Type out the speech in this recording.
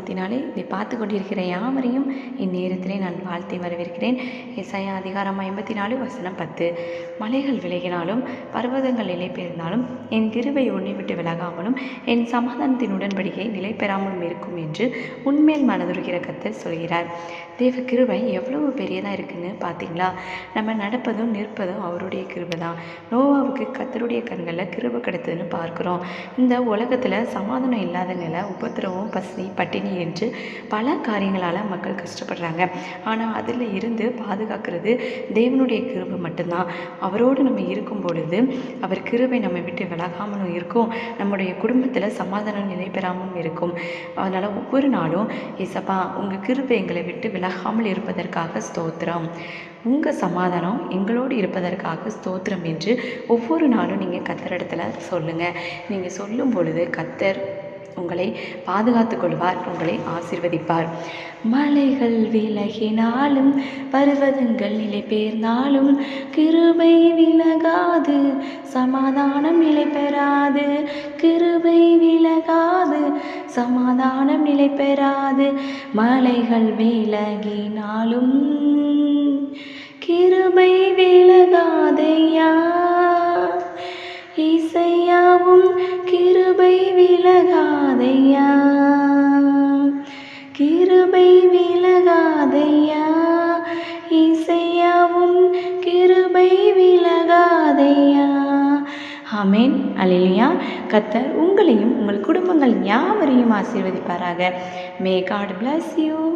நாமத்தினாலே இதை பார்த்து கொண்டிருக்கிற யாவரையும் இந்நேரத்திலே நான் வாழ்த்தி வரவேற்கிறேன். இசையா அதிகாரம் ஐம்பத்தி நாலு வசனம் பத்து. மலைகள் விலகினாலும் பர்வதங்கள் நிலை பெயர்ந்தாலும் என் கிருவை உன்னை விலகாமலும் என் சமாதானத்தின் உடன்படிக்கை நிலை பெறாமலும் இருக்கும் என்று உண்மையில் மனதுருகிற கத்தர் சொல்கிறார். தேவ கிருவை எவ்வளவு பெரியதாக இருக்குன்னு பார்த்தீங்களா? நம்ம நடப்பதும் நிற்பதும் அவருடைய கிருபை தான் நோவாவுக்கு கத்தருடைய கண்களில் கிருபை கிடைத்ததுன்னு பார்க்குறோம். இந்த உலகத்தில் சமாதானம் இல்லாத நிலை உபத்திரவும் பசி பட்டினி என்று பல காரியங்களால் மக்கள் கஷ்டப்படுறாங்க. ஆனால் அதில் இருந்து பாதுகாக்கிறது தேவனுடைய கிருபை மட்டும்தான். அவரோடு நம்ம இருக்கும் பொழுது அவர் கிருபை நம்ம விட்டு விலகாமலும் இருக்கும். நம்முடைய குடும்பத்தில் சமாதானம் நிலை பெறாமலும் இருக்கும். அதனால் ஒவ்வொரு நாளும் ஏசப்பா உங்கள் கிருபை எங்களை விட்டு விலகாமல் இருப்பதற்காக ஸ்தோத்திரம். உங்கள் சமாதானம் எங்களோடு இருப்பதற்காக ஸ்தோத்திரம் என்று ஒவ்வொரு நாளும் நீங்கள் கத்தரிடத்தில் சொல்லுங்கள் நீங்கள் சொல்லும் பொழுது கத்தர் உங்களை பாதுகாத்துக் கொள்வார் உங்களை ஆசிர்வதிப்பார். மலைகள் விலகினாலும் பர்வதங்கள் நிலை பெயர்ந்தாலும் கிருபை விலகாது சமாதானம் நிலை பெறாது கிருபை விலகாது சமாதானம் நிலை பெறாது. மலைகள் விலகினாலும் கிருபை விலகாதையா? இசையாவும் கிரு கிருபை விலகாதையா? கிருபை விலகாதையா? இசையாவும் கிருபை விலகாதையா? ஆமேன். அலிலியா கத்தர் உங்களையும் உங்கள் குடும்பங்கள் யாவரையும் ஆசீர்வதிப்பாராக. May God bless you